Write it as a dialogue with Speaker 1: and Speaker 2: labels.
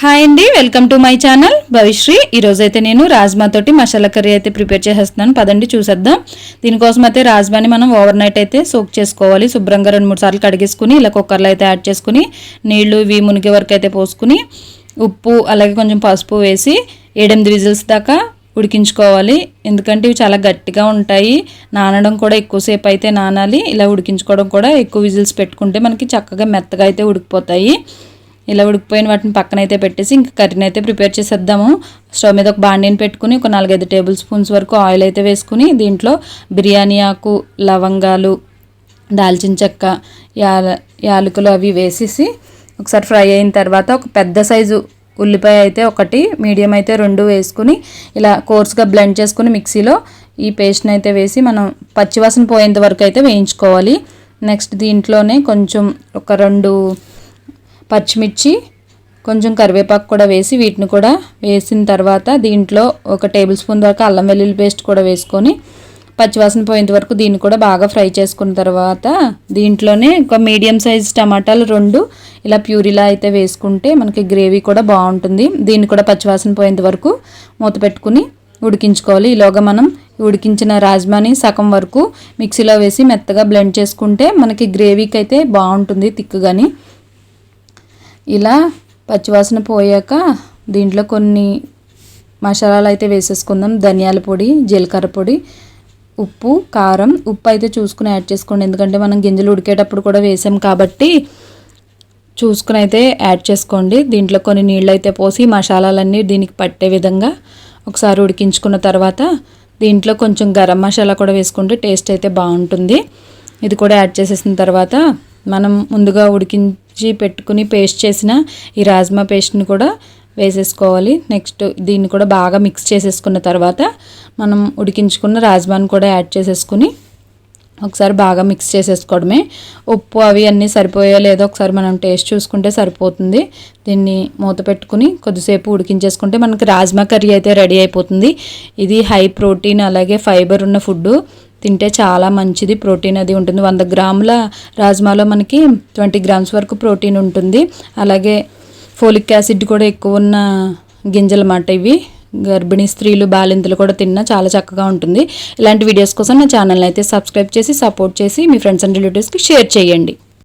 Speaker 1: Hi అండి welcome to my channel. Bhavishree ఈరోజు అయితే నేను రాజ్మాతోటి మసాలా కర్రీ అయితే ప్రిపేర్ చేసేస్తున్నాను పదండి చూసేద్దాం. దీనికోసం అయితే రాజ్మాని మనం ఓవర్ నైట్ అయితే సోక్ చేసుకోవాలి. శుభ్రంగా రెండు మూడు సార్లు కడిగేసుకుని ఇలా కుక్కర్లో అయితే యాడ్ చేసుకుని నీళ్ళు ఇవి మునిగే వరకు అయితే పోసుకుని ఉప్పు అలాగే కొంచెం పసుపు వేసి ఏడెనిమిది విజిల్స్ దాకా ఉడికించుకోవాలి. ఎందుకంటే ఇవి చాలా గట్టిగా ఉంటాయి. నానడం కూడా ఎక్కువసేపు అయితే నానాలి. ఇలా ఉడికించుకోవడం కూడా ఎక్కువ విజిల్స్ పెట్టుకుంటే మనకి చక్కగా మెత్తగా అయితే ఉడికిపోతాయి. ఇలా ఉడికిపోయిన వాటిని పక్కన అయితే పెట్టేసి ఇంకా కర్రీని అయితే ప్రిపేర్ చేసేద్దాము. స్టవ్ మీద ఒక బాండీని పెట్టుకుని ఒక నాలుగైదు టేబుల్ స్పూన్స్ వరకు ఆయిల్ అయితే వేసుకుని దీంట్లో బిర్యానీ ఆకు లవంగాలు దాల్చిన చెక్క యాల యాలకులు అవి వేసేసి ఒకసారి ఫ్రై అయిన తర్వాత ఒక పెద్ద సైజు ఉల్లిపాయ అయితే ఒకటి మీడియం అయితే రెండు వేసుకుని ఇలా కోర్స్గా బ్లెండ్ చేసుకుని మిక్సీలో ఈ పేస్ట్ని అయితే వేసి మనం పచ్చివాసన పోయేంత వరకు అయితే వేయించుకోవాలి. నెక్స్ట్ దీంట్లోనే కొంచెం ఒక రెండు పచ్చిమిర్చి కొంచెం కరివేపాకు కూడా వేసి వీటిని కూడా వేసిన తర్వాత దీంట్లో ఒక టేబుల్ స్పూన్ వరకు అల్లం వెల్లుల్లి పేస్ట్ కూడా వేసుకొని పచ్చివాసన పోయేంత వరకు దీన్ని కూడా బాగా ఫ్రై చేసుకున్న తర్వాత దీంట్లోనే ఒక మీడియం సైజ్ టమాటాలు రెండు ఇలా ప్యూరిలా అయితే వేసుకుంటే మనకి గ్రేవీ కూడా బాగుంటుంది. దీన్ని కూడా పచ్చివాసన పోయేంత వరకు మూత పెట్టుకుని ఉడికించుకోవాలి. ఈలోగా మనం ఉడికించిన రాజ్మాని సగం వరకు మిక్సీలో వేసి మెత్తగా బ్లెండ్ చేసుకుంటే మనకి గ్రేవీకి అయితే బాగుంటుంది తిక్కుగాని. ఇలా పచ్చివాసన పోయాక దీంట్లో కొన్ని మసాలాలు అయితే వేసేసుకుందాం. ధనియాల పొడి జీలకర్ర పొడి ఉప్పు కారం. ఉప్పు అయితే చూసుకుని యాడ్ చేసుకోండి. ఎందుకంటే మనం గింజలు ఉడికేటప్పుడు కూడా వేసాం కాబట్టి చూసుకుని అయితే యాడ్ చేసుకోండి. దీంట్లో కొన్ని నీళ్ళు అయితే పోసి మసాలాలన్నీ దీనికి పట్టే విధంగా ఒకసారి ఉడికించుకున్న తర్వాత దీంట్లో కొంచెం గరం మసాలా కూడా వేసుకుంటే టేస్ట్ అయితే బాగుంటుంది. ఇది కూడా యాడ్ చేసేసిన తర్వాత మనం ముందుగా ఉడికించి పెట్టుకుని పేస్ట్ చేసిన ఈ రాజ్మా పేస్ట్ని కూడా వేసేసుకోవాలి. నెక్స్ట్ దీన్ని కూడా బాగా మిక్స్ చేసేసుకున్న తర్వాత మనం ఉడికించుకున్న రాజ్మాని కూడా యాడ్ చేసేసుకుని ఒకసారి బాగా మిక్స్ చేసేసుకోవడమే. ఉప్పు అవి అన్నీ సరిపోయో లేదో ఒకసారి మనం టేస్ట్ చూసుకుంటే సరిపోతుంది. దీన్ని మూత పెట్టుకుని కొద్దిసేపు ఉడికించేసుకుంటే మనకి రాజ్మా కర్రీ అయితే రెడీ అయిపోతుంది. ఇది హై ప్రోటీన్ అలాగే ఫైబర్ ఉన్న ఫుడ్ తింటే చాలా మంచిది ప్రోటీన్ అది ఉంటుంది. వంద గ్రాముల రాజ్మాలో మనకి ట్వంటీ గ్రామ్స్ వరకు ప్రోటీన్ ఉంటుంది. అలాగే ఫోలిక్ యాసిడ్ కూడా ఎక్కువ ఉన్న గింజలు ఇవి. గర్భిణీ స్త్రీలు బాలింతలు కూడా తిన్నా చాలా చక్కగా ఉంటుంది. ఇలాంటి వీడియోస్ కోసం నా ఛానల్ని అయితే సబ్స్క్రైబ్ చేసి సపోర్ట్ చేసి మీ ఫ్రెండ్స్ అండ్ రిలేటివ్స్కి షేర్ చేయండి.